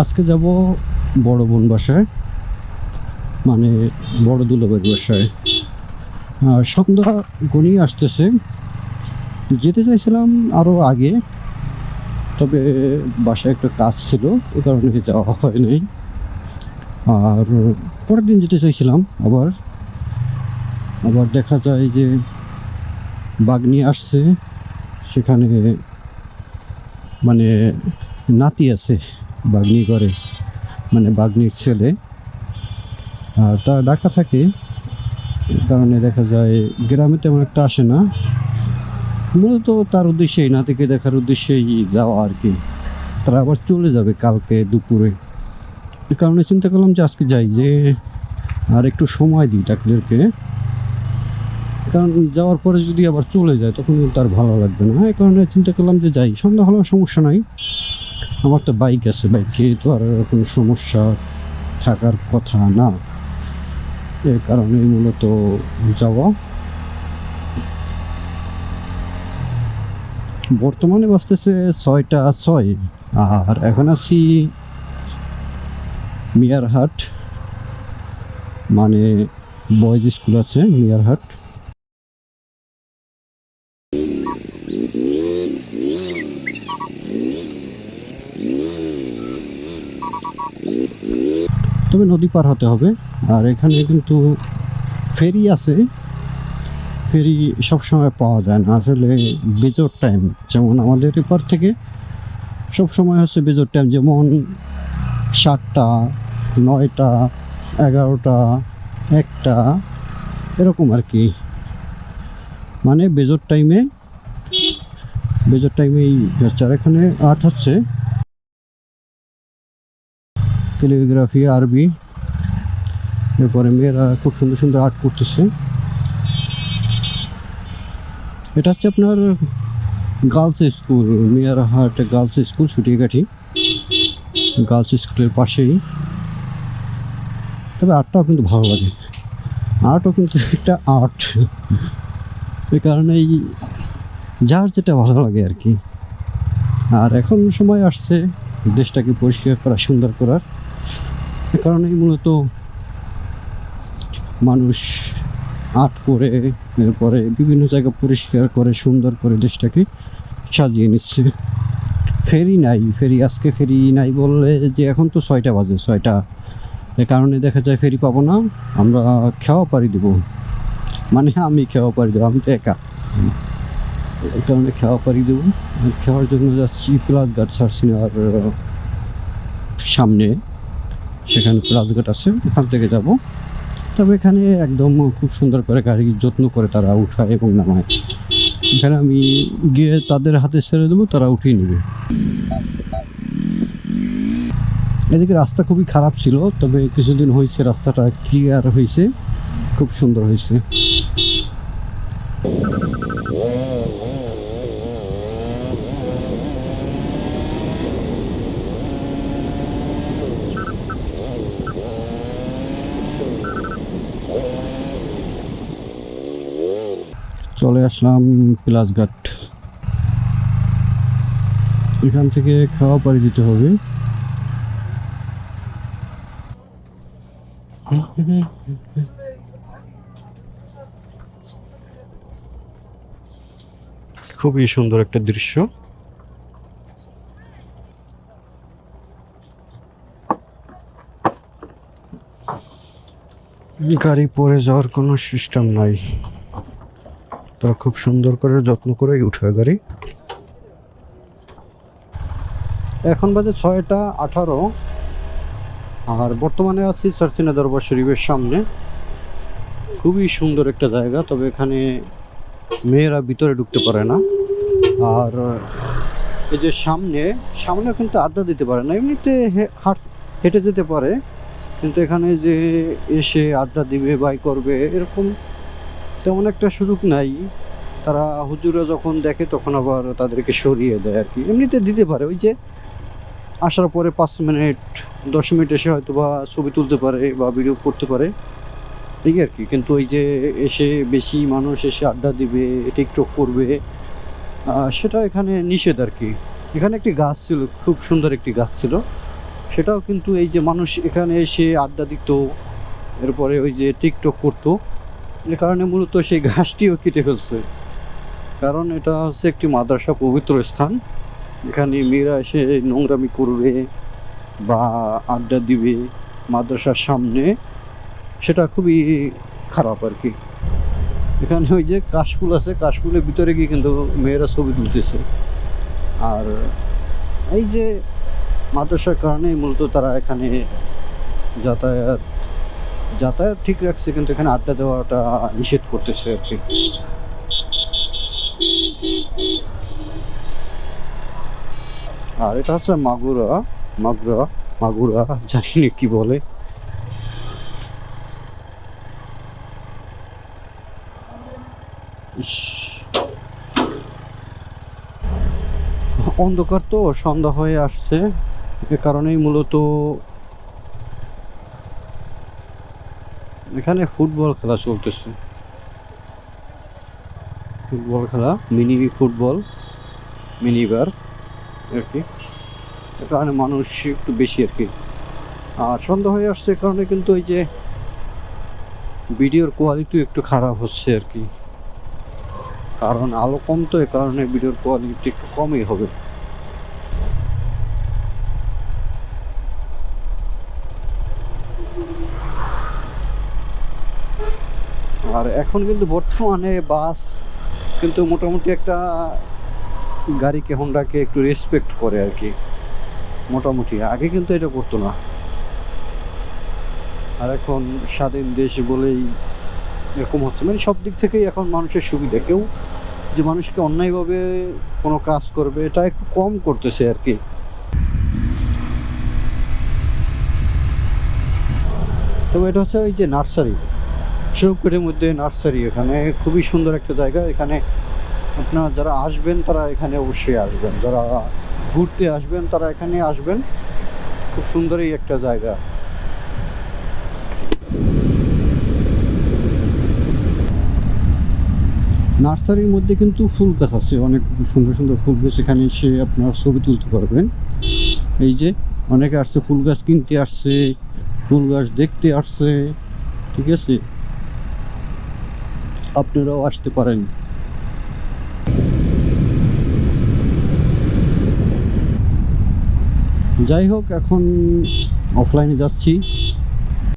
আজকে যাব বড় বোন বাসায় মানে বড় দুলাবের বাসায়। সন্ধ্যা গনিয়ে আসতেছে। যেতে চাইছিলাম আরও আগে, তবে বাসায় একটা কাজ ছিল, এ কারণে যাওয়া হয় নাই। আর পরের দিন যেতে চাইছিলাম আবার। আবার দেখা যায় যে বাগনি আসছে, সেখানে মানে নাতি আছে। বাগনি করে মানে বাগনির ছেলে। আর তারা ঢাকা থাকে কারণে দেখা যায় গ্রামে তেমন একটা আসে না। মূলত তার উদ্দেশ্যেই, নাতিকে দেখার উদ্দেশ্যেই যাওয়া আর কি। তারা আবার চলে যাবে কালকে দুপুরে। কারণে চিন্তা করলাম যে আজকে যাই, যে আর একটু সময় দিই তাদেরকে কারণ যাওয়ার পরে যদি আবার চলে যায়, তখন তার ভালো লাগবে না। এই কারণে চিন্তা করলাম যে যাই, সন্ধ্যা হলেও সমস্যা নাই। আমার তো বাইক আছে বাইকে তো আর কোনো সমস্যা থাকার কথা না। এই কারণে মূলত যাওয়া। বর্তমানে বাজতেছে ছয়টা ছয়, আর এখন আছি মিয়ারহাট মানে বয়েজ স্কুল আছে মিয়ারহাট। তবে নদী পার হতে হবে। আর এখানে কিন্তু ফেরি আছে। ফেরি সবসময় পাওয়া যায় না। আসলে বেজোর টাইম যেমন আমাদের এপার থেকে সব সময় হচ্ছে বেজোর টাইম যেমন সাতটা, নয়টা, এগারোটা, একটা, এরকম আর কি। মানে বেজোর টাইমে বেজোর টাইমেই হচ্ছে আর এখানে আট হচ্ছে। ক্যালিগ্রাফি আরবি এরপরে মেয়েরা খুব সুন্দর সুন্দর আর্ট করতেছে। এটা হচ্ছে আপনার girls school Miarhat girls school Sutiakathi girls স্কুলের পাশেই। তবে আর্টটাও কিন্তু ভালো লাগে। আর্টও কিন্তু একটা আর্ট এ কারণে এই যার যেটা ভালো লাগে আর কি। আর এখন সময় আসছে দেশটাকে পরিষ্কার করা, সুন্দর করার। এ মূলত মানুষ আর্ট করে, এরপরে বিভিন্ন জায়গা পরিষ্কার করে, সুন্দর করে দেশটাকে সাজিয়ে নিচ্ছে। ফেরি নাই, ফেরি আজকে ফেরি নাই বললে যে এখন তো ছয়টা বাজে, ছয়টা। এ কারণে দেখা যায় ফেরি পাবো না, আমরা খেওয়া পারি দেবো। মানে আমি খেওয়া পারি দেবো, আমি তো একা। এই কারণে খেওয়া পারি দেবো। খাওয়ার জন্য যাচ্ছি প্লাস গার্ড সার্সিনার সামনে। সেখানে রাজঘাট আছে, ওখান থেকে যাব। তবে এখানে একদম খুব সুন্দর করে গাড়ি যত্ন করে তারা উঠায় এবং নামায়। এখানে আমি গিয়ে তাদের হাতে ছেড়ে দেবো, তারা উঠিয়ে নেবে। এদিকে রাস্তা খুবই খারাপ ছিল, তবে কিছুদিন হয়েছে, রাস্তাটা ক্লিয়ার হয়েছে, খুব সুন্দর হয়েছে চলে আসলাম প্লাসঘাট এখান থেকে খাওয়া পাড়ি দিতে হবে। খুবই সুন্দর একটা দৃশ্য। গাড়ি পরে যাওয়ার কোনো সিস্টেম নাই। তারা খুব সুন্দর করে যত্ন করে উঠে গাড়ি। এখন বাজে ছয়টা আঠারো। আর বর্তমানে আছি সরসিনা দরবার শরীফের সামনে। খুবই সুন্দর একটা জায়গা, তবে এখানে মেয়েরা ভিতরে ঢুকতে পারে না। আর এই যে সামনে সামনে কিন্তু আড্ডা দিতে পারে না, এমনিতে হাট- হেঁটে যেতে পারে। কিন্তু এখানে যে এসে আড্ডা দিবে, বাই করবে, এরকম তেমন একটা সুযোগ নাই। তারা হুজুরা যখন দেখে, তখন আবার তাদেরকে সরিয়ে দেয় আর কি। এমনিতে দিতে পারে, ওই যে আসার পরে পাঁচ মিনিট, দশ মিনিট এসে হয়তো বা ছবি তুলতে পারে বা ভিডিও করতে পারে। ঠিক আর কি, কিন্তু ওই যে এসে বেশি মানুষ এসে আড্ডা দিবে, টিকটক করবে সেটা এখানে নিষেধ আর কি। এখানে একটি গাছ ছিল, খুব সুন্দর একটি গাছ ছিল। সেটাও কিন্তু এই যে মানুষ এখানে এসে আড্ডা দিত, এরপরে ওই যে টিকটক করতো। এ কারণে মূলত সেই ঘাসটিও কেটে ফেলছে। কারণ এটা হচ্ছে একটি মাদ্রাসা পবিত্র স্থান। এখানে মেয়েরা এসে নোংরামি করবে বা আড্ডা দিবে মাদ্রাসার সামনে। সেটা খুবই খারাপ আর কি এখানে ওই যে কাশফুল আছে, কাশফুলের ভিতরে গিয়ে কিন্তু মেয়েরা ছবি তুলতেছে। আর এই যে মাদ্রাসার কারণে মূলত তারা এখানে যাতায়াত যাতায়াত ঠিক রাখছে, কিন্তু এখানে আড্ডা দেওয়াটা নিষেধ করতেছে আর কি আর এটা হচ্ছে মাগুরা মাগুরা মাগুরা, জানি না কি বলে। অন্ধকার তো, সন্ধ্যা হয়ে আসছে। এ কারণেই মূলত এখানে ফুটবল খেলা চলতেছে। ফুটবল খেলা, মিনি ফুটবল মিনি বার আর কি। এ কারণে মানুষ একটু বেশি আর কি। আর সন্ধ্যা হয়ে আসছে কারণে কিন্তু ওই যে ভিডিওর কোয়ালিটি একটু খারাপ হচ্ছে আর কি। কারণ আলো কম তো, এ কারণে ভিডিওর কোয়ালিটি একটু কমই হবে। আর এখন কিন্তু বর্তমানে বাস কিন্তু মোটামুটি একটা গাড়িকে হোন্ডাকে একটু রেসপেক্ট করে আর কি মোটামুটি। আগে কিন্তু এটা করতো না। আর এখন স্বাধীন দেশ বলেই এরকম হচ্ছে। মানে সব দিক থেকেই এখন মানুষের সুবিধা। কেউ যে মানুষকে অন্যায়ভাবে কোনো কাজ করবে, এটা একটু কম করতেছে আর কি তবে এটা হচ্ছে ওই যে নার্সারি। শিরোপকেটের মধ্যে নার্সারি এখানে। খুবই সুন্দর একটা জায়গা। এখানে আপনারা যারা আসবেন, তারা এখানে অবশ্যই আসবেন। যারা ঘুরতে আসবেন, তারা এখানে আসবেন। খুব সুন্দরই একটা জায়গা। নার্সারির মধ্যে কিন্তু ফুল গাছ আছে। অনেক সুন্দর সুন্দর ফুল গাছ এখানে এসে আপনার ছবি তুলতে পারবেন। এই যে অনেকে আসছে, ফুল গাছ কিনতে আসছে, ফুল গাছ দেখতে আসছে। ঠিক আছে? আপনারাও আসতে পারেন। যাই হোক এখন অফলাইনে যাচ্ছি।